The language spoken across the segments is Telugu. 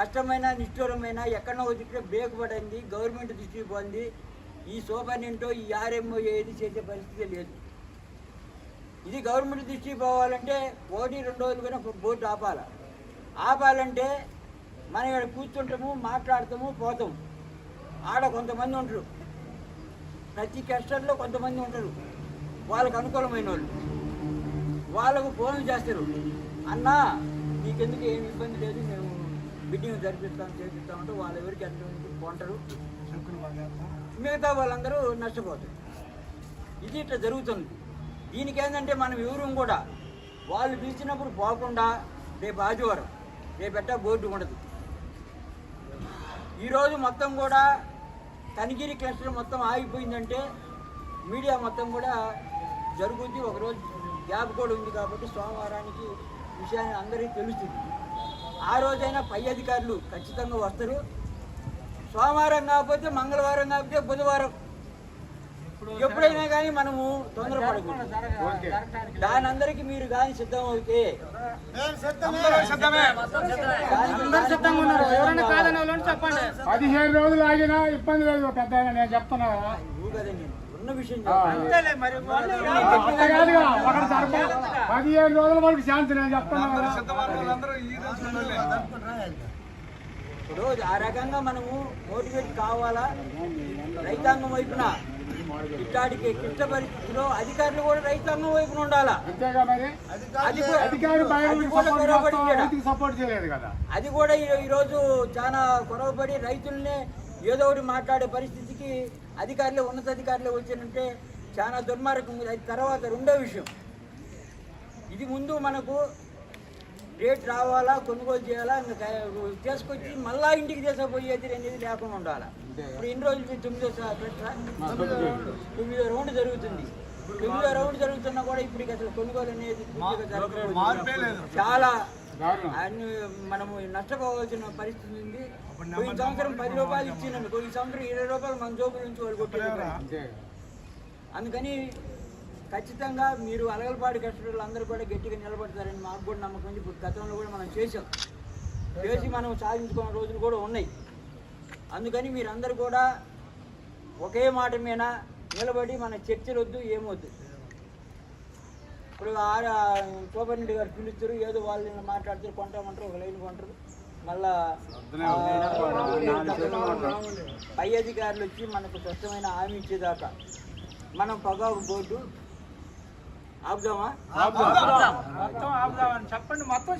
కష్టమైన నిష్ఠూరమైన ఎక్కడో దిక్కు బ్రేక్ పడింది గవర్నమెంట్ దృష్టికి పోంది ఈ సూపరింటెండెంటో ఈ ఆర్ఎంఓ ఏది చేసే పరిస్థితి లేదు. ఇది గవర్నమెంట్ దృష్టికి పోవాలంటే ఒకటి రెండు రోజులు కూడా బోర్డు ఆపాలి? ఆపాలంటే మనం ఇక్కడ కూర్చుంటాము మాట్లాడతాము పోతాము. ఆడ కొంతమంది ఉంటారు. ప్రతి కష్టంలో కొంతమంది ఉంటారు. వాళ్ళకు అనుకూలమైన వాళ్ళు. వాళ్ళకు ఫోన్లు చేస్తారు. అన్నా నీకెందుకు ఏమి ఇబ్బంది లేదు? మేము బిడ్డింగ్ జరిపిస్తాం చేపిస్తాం అంటే వాళ్ళ ఎవరికి ఎంత కొంటారు మిగతా వాళ్ళందరూ నష్టపోతారు. ఇది ఇట్లా జరుగుతుంది. దీనికి ఏంటంటే మనం ఎవరు కూడా వాళ్ళు పిలిచినప్పుడు పోకుండా రేపు ఆదివారం రేపు ఎట్టా బోర్డు ఉండదు. ఈరోజు మొత్తం కూడా కనిగిరి క్లస్టర్ మొత్తం ఆగిపోయిందంటే మీడియా మొత్తం కూడా జరుగుద్ది. ఒకరోజు గ్యాప్ కూడా ఉంది కాబట్టి సోమవారానికి విషయాన్ని అందరికీ తెలుస్తుంది. ఆ రోజైనా పై అధికారులు ఖచ్చితంగా వస్తారు. సోమవారం కాకపోతే మంగళవారం కాకపోతే బుధవారం. ఎప్పుడైనా కానీ మనము తొందరపడకూడదు. దాని అందరికీ మీరు కానీ సిద్ధం అవుతే పదిహేను రోజులు ఆగినా ఇబ్బంది లేదు పెద్ద నేను చెప్తున్నా. ఉన్న విషయం పదిహేను రోజుల వరకు శాంతి నేను కదా. ఇప్పుడు ఆ రకంగా మనము మోటివేట్ కావాలా? రైతాంగం వైపున ఇట్లాంటికి క్లిష్ట పరిస్థితిలో అధికారులు కూడా రైతాంగం వైపున ఉండాలా? అది కూడా అధికారి అది బయటకు కూడా సపోర్ట్ గొడవపడి చేస్తాం, చేయడం. రైతుకి సపోర్ట్ చేయలేదు కదా. అది కూడా ఈ- ఈరోజు చాలా గొడవపడి రైతుల్ని ఏదో ఒకటి మాట్లాడే పరిస్థితికి అధికారులు ఉన్నతాధికారులు వచ్చినంటే చాలా దుర్మార్గం. అది తర్వాత రెండో విషయం. ఇది ముందు మనకు రేట్ రావాలా కొనుగోలు చేయాలా తీసుకొచ్చి మళ్ళా ఇంటికి తీసుకుపోయేది అనేది లేకుండా ఉండాలి. ఇప్పుడు ఎన్ని రోజులు తొమ్మిదో పెట్టరా? తొమ్మిదో రౌండ్ జరుగుతుంది. తొమ్మిదో రౌండ్ జరుగుతున్నా కూడా ఇప్పుడు అసలు కొనుగోలు అనేది చాలా అన్ని మనము నష్టపోవాల్సిన పరిస్థితి ఉంది. పోయిన సంవత్సరం పది రూపాయలు ఇచ్చినందుకు ఈ సంవత్సరం ఇరవై రూపాయలు మన జోబుల నుంచి వాళ్ళు కొట్టేది అంతే. అందుకని ఖచ్చితంగా మీరు అలగలపాటి కష్టపడులు అందరూ కూడా గట్టిగా నిలబడతారని మాకు కూడా నమ్మకం ఉంది. ఇప్పుడు గతంలో కూడా మనం చేసాం చేసి మనం సాధించుకున్న రోజులు కూడా ఉన్నాయి. అందుకని మీరందరూ కూడా ఒకే మాట మీద నిలబడి మన చర్చలు వద్దు ఏమొద్దు. ఇప్పుడు సూపరింటెండెంట్ గారు పిలుస్తారు ఏదో వాళ్ళు మాట్లాడుతారు కొంటామంటారు ఒక లైన్ కొంటారు. మళ్ళా పై అధికారులు వచ్చి మనకు స్పష్టమైన హామీ ఇచ్చేదాకా. మనం పొగాకు బోర్డు ఆపుదామా? మొత్తం ఆపుదామని చెప్పండి. మొత్తం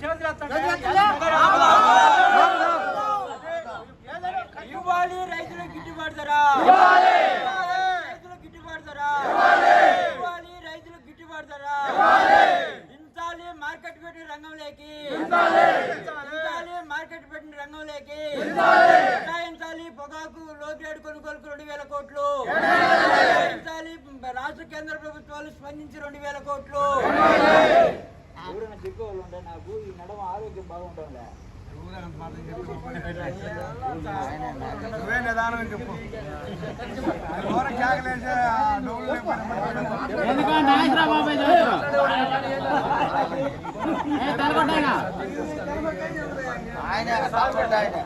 ఇవ్వాలి రైతులకు గిట్టుబాటు ధర. రైతులకు గిట్టుబాటు ధర. ఇవ్వాలి. రైతులకు గిట్టుబాటు ధర. మార్కెట్ పెట్టిన రంగంలోకి. మార్కెట్ పెట్టిన రంగంలోకి కేటాయించాలి. పొగాకు లో గ్రేడ్ కొనుగోలుకు రెండు వేల కోట్లు. కేటాయించాలి. రాష్ట్ర కేంద్ర ప్రభుత్వాలు స్పందించి రెండు వేల కోట్లు. ఎవరైనా ఉంటే నాకు ఈ నడమ ఆరోగ్యం బాగుంటుందా నువ్వే నిదానం చెప్పు. నాయకురా బాబాయ్ తెలగొట్టాయినా